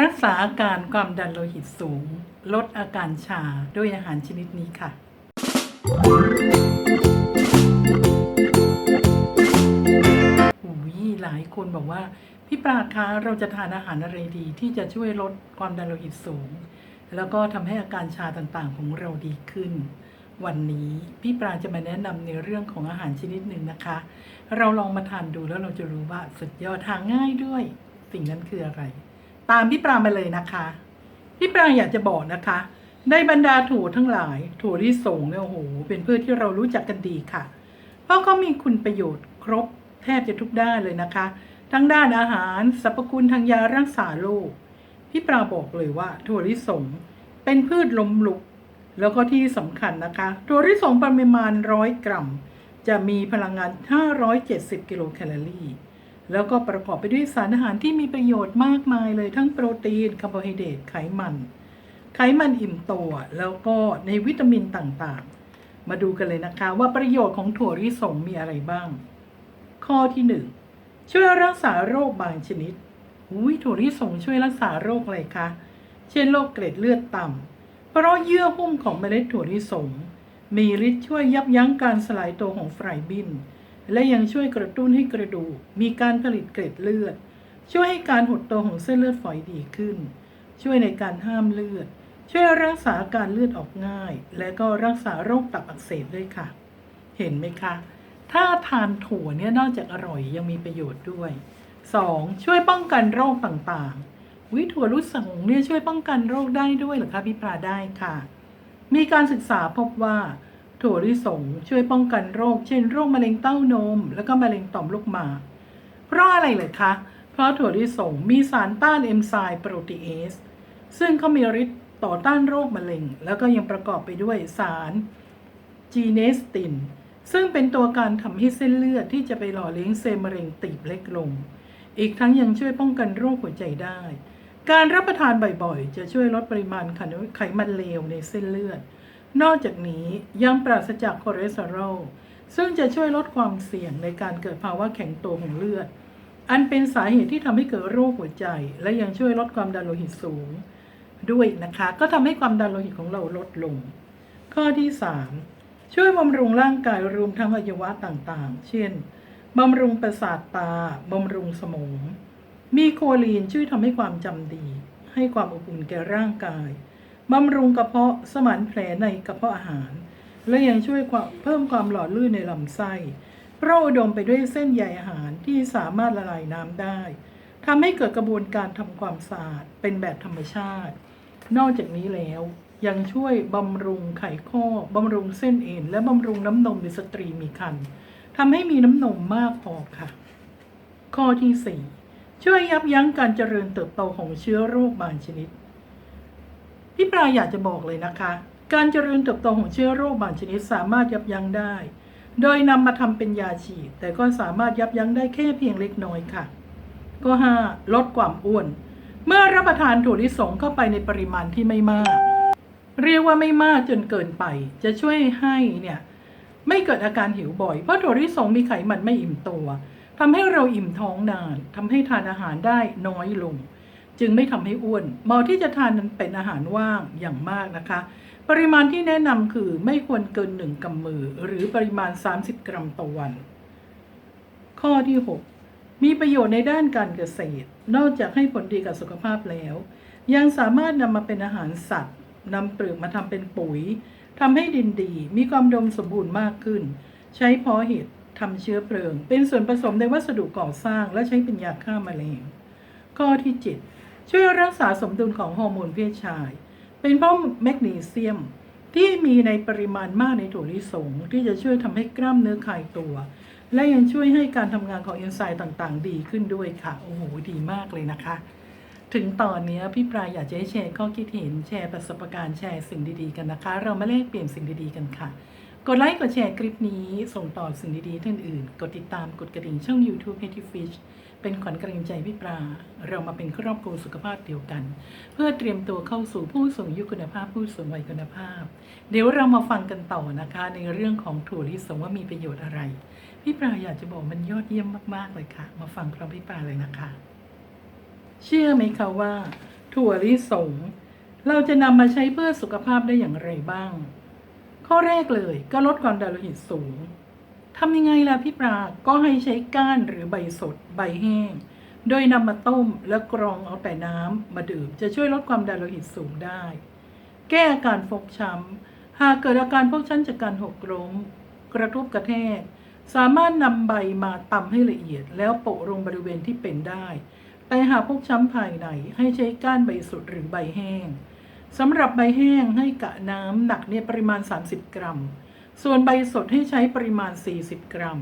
รักษาอาการความดันโลหิตสูง ลดอาการชาด้วยอาหารชนิดนี้ค่ะ อุ้ยหลายคนบอกว่า พี่ปราคะเราจะทานอาหารอะไรดีที่จะช่วยลดความดันโลหิตสูง แล้วก็ทำให้อาการชาต่างๆของเราดีขึ้น วันนี้พี่ปราจะมาแนะนำในเรื่องของอาหารชนิดหนึ่งนะคะ เราลองมาทานดูแล้วเราจะรู้ว่าสุดยอดทานง่ายด้วย สิ่งนั้นคืออะไร ตามพี่ปรามาเลยนะคะ พี่ปรางอยากจะบอกนะคะ ในบรรดาถั่วทั้งหลาย ถั่วลิสงเนี่ยโอ้โหเป็นพืชที่เรารู้จักกันดีค่ะ เพราะเขามีคุณประโยชน์ครบแทบจะทุกด้านเลยนะคะ ทั้งด้านอาหารสรรพคุณทางยารักษาโรคพี่ปราบอกเลยว่าถั่วลิสงเป็นพืชลมลุก แล้วก็ที่สำคัญนะคะถั่วลิสงปริมาณร้อยกรัม จะมีพลังงาน 570 กิโลแคลอรี่ แล้วก็ประกอบไปด้วยสารอาหารที่มีประโยชน์มากมายเลยทั้งโปรตีนคาร์โบไฮเดรตไขมัน ไขมันอิ่มตัวแล้วก็ในวิตามินต่างๆ มาดูกันเลยนะคะว่าประโยชน์ของถั่วลิสงมีอะไรบ้าง ข้อที่หนึ่งช่วยรักษาโรคบางชนิดอุ้ยถั่วลิสงช่วยรักษาโรคอะไรคะ เช่นโรคเกล็ดเลือดต่ำ เพราะเยื่อหุ้มของเมล็ดถั่วลิสงมีฤทธิ์ช่วยยับยั้งการสลายตัวของไฟบิน และยังช่วยกระตุ้นให้กระดูก มีการผลิตเกล็ดเลือด ช่วยให้การหดตัวของเส้นเลือดฝอยดีขึ้น ช่วยในการห้ามเลือด ช่วยรักษาการเลือดออกง่าย และก็รักษาโรคตับอักเสบด้วยค่ะ เห็นไหมคะ ถ้าทานถั่วเนี่ยนอกจากอร่อยยังมีประโยชน์ด้วย 2. ช่วยป้องกันโรคต่างๆ วิถั่วลุสงเนี่ยช่วยป้องกันโรคได้ด้วยหรือคะพี่ปลาได้ค่ะ มีการศึกษาพบว่า ถั่วลิสงช่วยป้องกันโรค เช่นโรคมะเร็งเต้านม แล้วก็มะเร็งต่อมลูกหมากเพราะอะไรเลยคะ เพราะถั่วลิสงมีสารต้านเอนไซม์โปรตีเอสซึ่งเขามีฤทธิ์ต่อต้านโรคมะเร็ง แล้วก็ยังประกอบไปด้วยสารจีเนสติน ซึ่งเป็นตัวการทำให้เส้นเลือดที่จะไปหล่อเลี้ยงเซลล์มะเร็งตีบเล็กลง อีกทั้งยังช่วยป้องกันโรคหัวใจได้ การรับประทานบ่อยๆ จะช่วยลดปริมาณไขมันเลวในเส้นเลือด นอกจากนี้ยังปราศจากคอเลสเตอรอลซึ่งจะช่วยลดความเสี่ยงในการเกิดภาวะแข็งตัวของเลือด อันเป็นสาเหตุที่ทำให้เกิดโรคหัวใจ และยังช่วยลดความดันโลหิตสูง ด้วยนะคะ ก็ทำให้ความดันโลหิตของเราลดลง ข้อที่ 3 ช่วยบำรุงร่างกายรวมทั้งอวัยวะต่างๆ เช่นบำรุงประสาทตาบำรุงสมอง มีโคลีนช่วยทำให้ความจำดี ให้ความอบอุ่นแก่ร่างกาย บำรุงกระเพาะสมานแผลในกระเพาะอาหาร และยังช่วยวเพิ่มความหล่อลื่นในลำไส้เพราะอุดมไปด้วยเส้นใยอาหารที่สามารถละลายน้ำได้ทำให้เกิดกระบวนการทำความสะอาดเป็นแบบธรรมชาติ นอกจากนี้แล้วยังช่วยบำรุงไขข้อบำรุงเส้นเอ็นและบำรุงน้ำนมในสตรีมีครรภ์ทำให้มีน้ำนมมากพอค่ะ ข้อที่ 4 ช่วยยับยั้งการเจริญเติบโตของเชื้อโรคบางชนิด พี่ปลาอยากจะบอกเลยนะคะ การเจริญเติบโตของเชื้อโรคบางชนิดสามารถยับยั้งได้ โดยนำมาทำเป็นยาฉีด แต่ก็สามารถยับยั้งได้แค่เพียงเล็กน้อยค่ะ ก็ 5. ลดความอ้วน เมื่อรับประทานถั่วลิสงเข้าไปในปริมาณที่ไม่มาก เรียกว่าไม่มากจนเกินไป จะช่วยให้เนี่ยไม่เกิดอาการหิวบ่อย เพราะถั่วลิสงมีไขมันไม่อิ่มตัวทำให้เราอิ่มท้องนานทำให้ทานอาหารได้น้อยลง จึงไม่ทำให้อ้วนเหมาะที่จะทานนั้นเป็นอาหารว่างอย่างมากนะคะ ปริมาณที่แนะนำคือไม่ควรเกินหนึ่งกำมือ หรือปริมาณ 30 กรัมต่อวัน ข้อที่ 6 มีประโยชน์ในด้านการเกษตร นอกจากให้ผลดีกับสุขภาพแล้ว ยังสามารถนำมาเป็นอาหารสัตว์นำเปลือกมาทำเป็นปุ๋ยทำให้ดินดีมีความดมสมบูรณ์มากขึ้น ใช้เพาะเห็ดทำเชื้อเพลิง เป็นส่วนผสมในวัสดุก่อสร้างและใช้เป็นยาฆ่าแมลงข้อที่ 7 ช่วยรักษาสมดุลของฮอร์โมนเพศชาย เป็นเพราะแมกนีเซียมที่มีในปริมาณมากในถั่วลิสงที่จะช่วยทำให้กล้ามเนื้อคลายตัว และยังช่วยให้การทำงานของเอนไซม์ต่างๆ ดีขึ้นด้วยค่ะ โอ้โห ดีมากเลยนะคะ ถึงตอนนี้พี่ปลายอยากจะให้แชร์ข้อคิดเห็นแชร์ประสบการณ์แชร์สิ่งดีๆกันนะคะ เรามาแลกเปลี่ยนสิ่งดีๆกันค่ะ กดไลค์กดแชร์คลิปนี้ส่งต่อสิ่งดีๆท่านอื่น กดติดตามกดกระดิ่งช่อง YouTube h e a d y Fish เป็นขวัญกำลังใจพี่ปลา เรามาเป็นครอบครัวสุขภาพเดียวกัน เพื่อเตรียมตัวเข้าสู่ผู้สูงอายุคุณภาพผู้สูงวัยคุณภาพ เดี๋ยวเรามาฟังกันต่อนะคะ ในเรื่องของถั่วลิสงว่ามีประโยชน์อะไร พี่ปลาอยากจะบอกมันยอดเยี่ยมมากๆเลยค่ะ มาฟังพร้อมพี่ปลาเลยนะคะ เชื่อไหมคะว่า ถั่วลิสงเราจะนำมาใช้เพื่อสุขภาพได้อย่างไรบ้าง ข้อแรกเลยก็ลดความดันโลหิตสูงทำยังไงล่ะพี่ปราก็ให้ใช้ก้านหรือใบสด ใบแห้ง โดยนำมาต้มแล้วกรองเอาแต่น้ำมาดื่มจะช่วยลดความดันโลหิตสูงได้ แก้อาการฟกช้ำหากเกิดอาการฟกช้ำจากการหกล้ม กระทบกระแทก สามารถนำใบมาตำให้ละเอียด แล้วโปะลงบริเวณที่เป็นได้ แต่หากพกช้ำภายในให้ใช้ก้านใบสดหรือใบแห้ง สำหรับใบแห้งให้กะน้ำหนักเนี่ยปริมาณ 30 กรัม ส่วนใบสดให้ใช้ปริมาณ 40 กรัม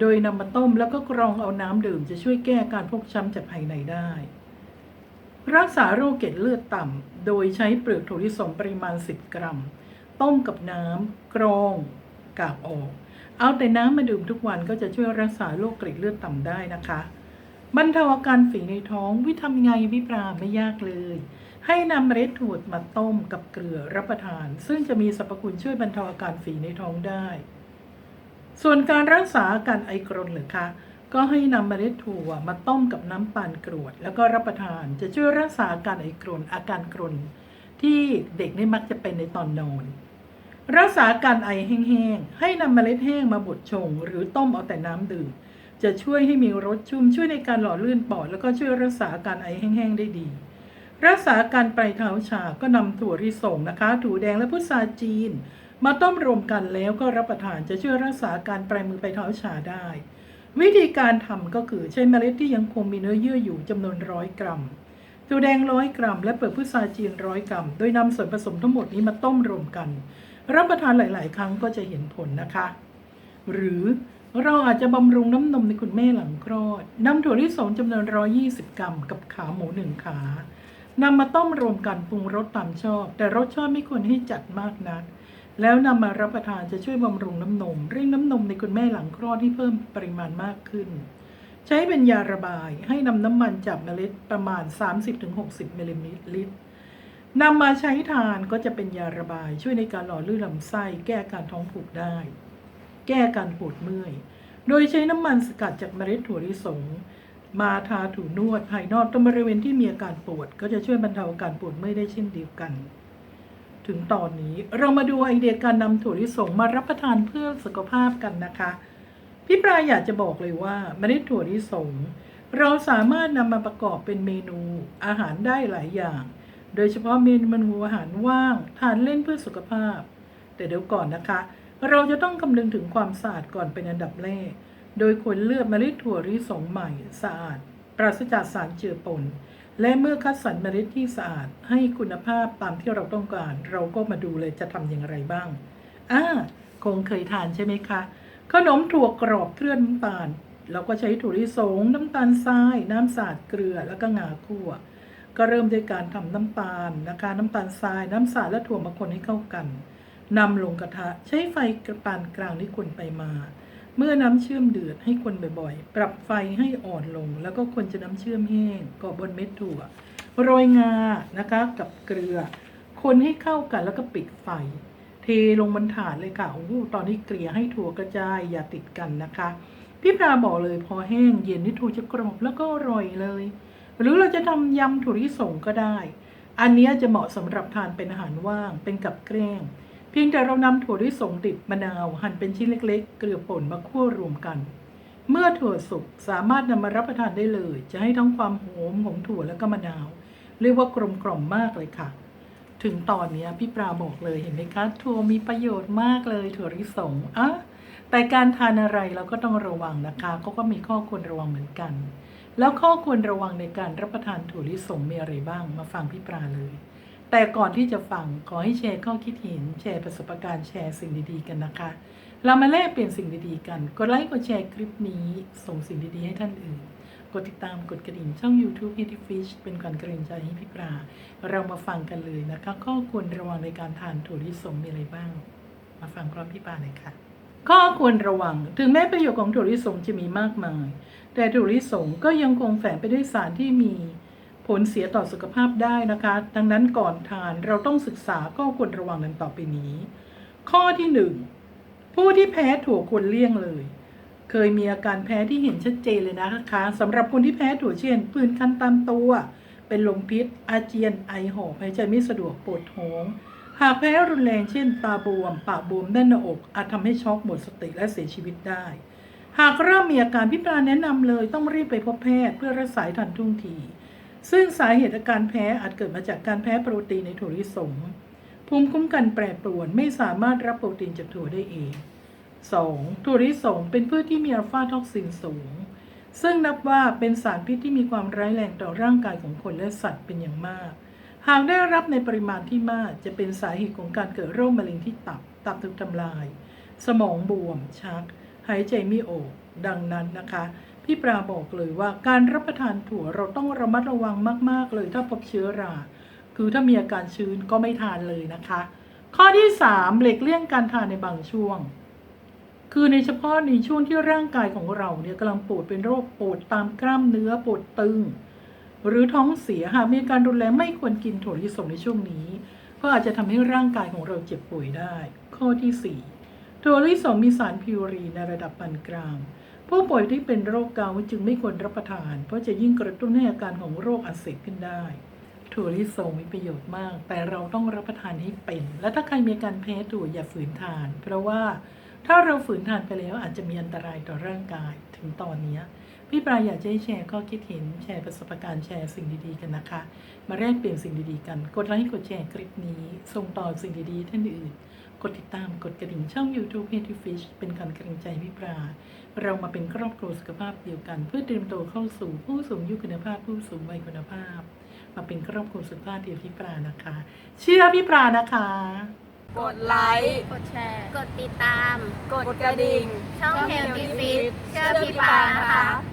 โดยนำมาต้มแล้วก็กรองเอาน้ำดื่มจะช่วยแก้การฟกช้ำจากภายในได้ รักษาโรคเกล็ดเลือดต่ำ โดยใช้เปลือกถั่วลิสงปริมาณ 10 กรัม ต้มกับน้ำกรองกากออก เอาแต่น้ำมาดื่มทุกวันก็จะช่วยรักษาโรคเกล็ดเลือดต่ำได้นะคะบรรเทาอาการฝีในท้องวิทำไงพี่ปราไม่ยากเลย ให้นำเมล็ดถั่วมาต้มกับเกลือรับประทาน ซึ่งจะมีสรรพคุณช่วยบรรเทาอาการฝีในท้องได้ ส่วนการรักษาอาการไอกรนหรือคะก็ให้นำเมล็ดถั่วมาต้มกับน้ำปานกรวด แล้วก็รับประทานจะช่วยรักษาอาการไอกรนอาการกรนที่เด็กนี่มักจะเป็นในตอนนอน รักษาอาการไอแห้งๆ ให้นำเมล็ดแห้งมาบดชง หรือต้มเอาแต่น้ำดื่ม จะช่วยให้มีรสชุ่มช่วยในการหล่อลื่นปอด แล้วก็ช่วยรักษาอาการไอแห้งๆได้ดี รักษาการปลายเท้าชาก็นำถั่วลิสงนะคะ ถั่วแดงและพุทราจีน มาต้มรวมกันแล้วก็รับประทานจะช่วยรักษาการปลายมือปลายเท้าชาได้ วิธีการทำก็คือใช้เมล็ดที่ยังคงมีเนื้อเยื่ออยู่จำนวนร้อยกรัมถั่วแดงร้อยกรัม และเปลือกพุทราจีนร้อยกรัม โดยนำส่วนผสมทั้งหมดนี้มาต้มรวมกัน รับประทานหลาย ๆ ครั้งก็จะเห็นผลนะคะ หรือเราอาจจะบำรุงน้ำนมในคุณแม่หลังคลอดนำถั่วลิสงจำนวน 120 กรัม กับขาหมูหนึ่งขา นำมาต้มรวมกันปรุงรสตามชอบ แต่รสชาติไม่ควรให้จัดมากนัก แล้วนำมารับประทานจะช่วยบำรุงน้ำนม เร่งน้ำนมในคุณแม่หลังคลอดให้เพิ่มปริมาณมากขึ้น ใช้เป็นยาระบายให้นำน้ำมันจากเมล็ดประมาณ 30-60มิลลิลิตรนำมาใช้ทานก็จะเป็นยาระบายช่วยในการหล่อลื่นลำไส้ แก้อาการท้องผูกได้ แก้อาการปวดเมื่อย โดยใช้น้ำมันสกัดจากเมล็ดถั่วลิสง มาทาถูนวดภายนอกตรงบริเวณที่มีอาการปวด ก็จะช่วยบรรเทาอาการปวดเมื่อยได้เช่นเดียวกัน ถึงตอนนี้เรามาดูไอเดียการนำถั่วลิสงมารับประทานเพื่อสุขภาพกันนะคะ พี่ปลายอยากจะบอกเลยว่าเมล็ดถั่วลิสงเราสามารถนำมาประกอบเป็นเมนูอาหารได้หลายอย่าง โดยเฉพาะเมนูอาหารว่างทานเล่นเพื่อสุขภาพ แต่เดี๋ยวก่อนนะคะ เราจะต้องคำนึงถึงความสะอาดก่อนเป็นอันดับแรก โดยควรเลือกเมล็ดถั่วลิสงใหม่สะอาด ปราศจากสารเจือปน และเมื่อคัดสรรเมล็ดที่สะอาด ให้คุณภาพตามที่เราต้องการ เราก็มาดูเลยจะทำอย่างไรบ้างอ่าคงเคยทานใช่ไหมคะ ขนมถั่วกรอบเคลือบน้ำตาล เราก็ใช้ถั่วลิสง น้ำตาลทราย น้ำสาดเกลือแล้วก็งาคั่ว ก็เริ่มด้วยการทำน้ำตาลนะคะน้ำตาลทราย น้ำสาดและถั่วมาคนให้เข้ากันนำลงกระทะใช้ไฟกระปานกลางที่คนไปมา เมื่อน้ำเชื่อมเดือดให้คนบ่อยๆ ปรับไฟให้อ่อนลง แล้วก็คนจะน้ำเชื่อมแห้งกอบบนเม็ดถั่วโรยงานะคะกับเกลือ คนให้เข้ากันแล้วก็ปิดไฟ เทลงบนถาดเลยค่ะโอ้โหตอนนี้เกลี่ยให้ถั่วกระจายอย่าติดกันนะคะ พี่ปลาบอกเลยพอแห้งเย็นนี่ถั่วจะกรอบแล้วก็อร่อยเลย หรือเราจะทำยำถั่วลิสงก็ได้ อันนี้จะเหมาะสำหรับทานเป็นอาหารว่างเป็นกับแกล้ง เพียงแต่เรานำถั่วลิสงดิบมะนาวหั่นเป็นชิ้นเล็ก ๆ เกลือป่นมาคั่วรวมกัน เมื่อถั่วสุกสามารถนำมารับประทานได้เลย จะให้ทั้งความหอมของถั่วและก็มะนาว เรียกว่ากลมกล่อมมากเลยค่ะ ถึงตอนนี้พี่ปลาบอกเลยเห็นไหมคะถั่วมีประโยชน์มากเลย ถั่วลิสงอะแต่การทานอะไรเราก็ต้องระวังนะคะเขาก็มีข้อควรระวังเหมือนกัน แล้วข้อควรระวังในการรับประทานถั่วลิสงมีอะไรบ้างมาฟังพี่ปลาเลย แต่ก่อนที่จะฟังขอให้แชร์ข้อคิดเห็นแชร์ประสบการณ์แชร์สิ่งดีๆกันนะคะ เรามาแลกเปลี่ยนสิ่งดีๆกันกดไลค์กดแชร์คลิปนี้ส่งสิ่งดีๆให้ท่านอื่น กดติดตามกดกระดิ่งช่อง YouTube p i t y Fish เป็นการกระดิ่งใจให้พี่ปลาเรามาฟังกันเลยนะคะ ข้อควรระวังในการทานถั่วลิสงมีอะไรบ้าง มาฟังพร้อมพี่ปลาเลยค่ะข้อควรระวัง ถึงแม้ประโยชน์ของถั่วลิสงจะมีมากมาย แต่ถั่วลิสงก็ยังคงแฝงไปด้วยสารที่มี ผลเสียต่อสุขภาพได้นะคะ ดังนั้นก่อนทานเราต้องศึกษาข้อควรระวังดังต่อไปนี้ ข้อที่หนึ่งผู้ที่แพ้ถั่วควรเลี่ยงเลย เคยมีอาการแพ้ที่เห็นชัดเจนเลยนะคะสำหรับคนที่แพ้ถั่วเช่นปืนคันตามตัว เป็นลมพิษ อาเจียนไอหอบหายใจไม่สะดวกปวดท้องหากแพ้รุนแรงเช่น ตาบวม ปากบวมแน่นหน้าอก อาจทำให้ช็อกหมดสติและเสียชีวิตได้ หากเริ่มมีอาการพิปราแนะนำเลยต้องรีบไปพบแพทย์เพื่อรักษาทันท่วงที ซึ่งสาเหตุอาการแพ้อาจเกิดมาจากการแพ้โปรตีนในถั่วลิสง ภูมิคุ้มกันแปรปรวนไม่สามารถรับโปรตีนจากถั่วได้เอง 2. ถั่วลิสงเป็นพืชที่มีอัลฟาท็อกซินสูง ซึ่งนับว่าเป็นสารพิษที่มีความร้ายแรงต่อร่างกายของคนและสัตว์เป็นอย่างมาก หากได้รับในปริมาณที่มากจะเป็นสาเหตุของการเกิดโรคมะเร็งที่ตับ ตับถูกทำลาย สมองบวมชัก หายใจไม่ออก ดังนั้นนะคะ พี่ปราบอกเลยว่าการรับประทานถั่วเราต้องระมัดระวังมาก ๆ เลยถ้าพบเชื้อรา คือถ้ามีอาการชื้นก็ไม่ทานเลยนะคะ ข้อที่3หลีกเลี่ยงการทานในบางช่วง คือในเฉพาะในช่วงที่ร่างกายของเราเนี่ยกำลังปวดเป็นโรคปวดตามกล้ามเนื้อปวดตึง หรือท้องเสียหากมีการรุนแรงไม่ควรกินถั่วลิสงในช่วงนี้ เพราะอาจจะทำให้ร่างกายของเราเจ็บป่วยได้ ข้อที่ 4 ถั่วลิสงมีสารพิวรีในระดับปานกลาง ผู้ป่วยที่เป็นโรคเกาต์จึงไม่ควรรับประทาน เพราะจะยิ่งกระตุ้นให้อาการของโรคอักเสบขึ้นได้ถั่วลิสงมีประโยชน์มาก แต่เราต้องรับประทานให้เป็น และถ้าใครมีการแพ้ถั่วอย่าฝืนทาน เพราะว่าถ้าเราฝืนทานไปแล้วอาจจะมีอันตรายต่อร่างกายถึงตอนนี้พี่ปลายอยากจะให้แชร์ข้อคิดเห็นแชร์ประสบการณ์แชร์สิ่งดีๆกันนะคะ มาแลกเปลี่ยนสิ่งดีๆกัน กดไลค์กดแชร์คลิปนี้ ส่งต่อสิ่งดีๆท่านอื่น กดติดตามกดกระดิ่งช่อง YouTube h e a d y Fish เป็นการกำลังใจพี่ปลาเรามาเป็นครอบครัวสุขภาพเดียวกัน เพื่อเตรียมตัวเข้าสู่ผู้สูงอายุคุณภาพ ผู้สูงวัยคุณภาพ มาเป็นครอบครัวสุขภาพเดียวพี่ปลานะคะ เชื่อพี่ปลานะคะ กดไลค์ กดแชร์ กดติดตาม กดกระดิ่ง ช่อง Healthy Fit เชื่อพี่ปานะคะ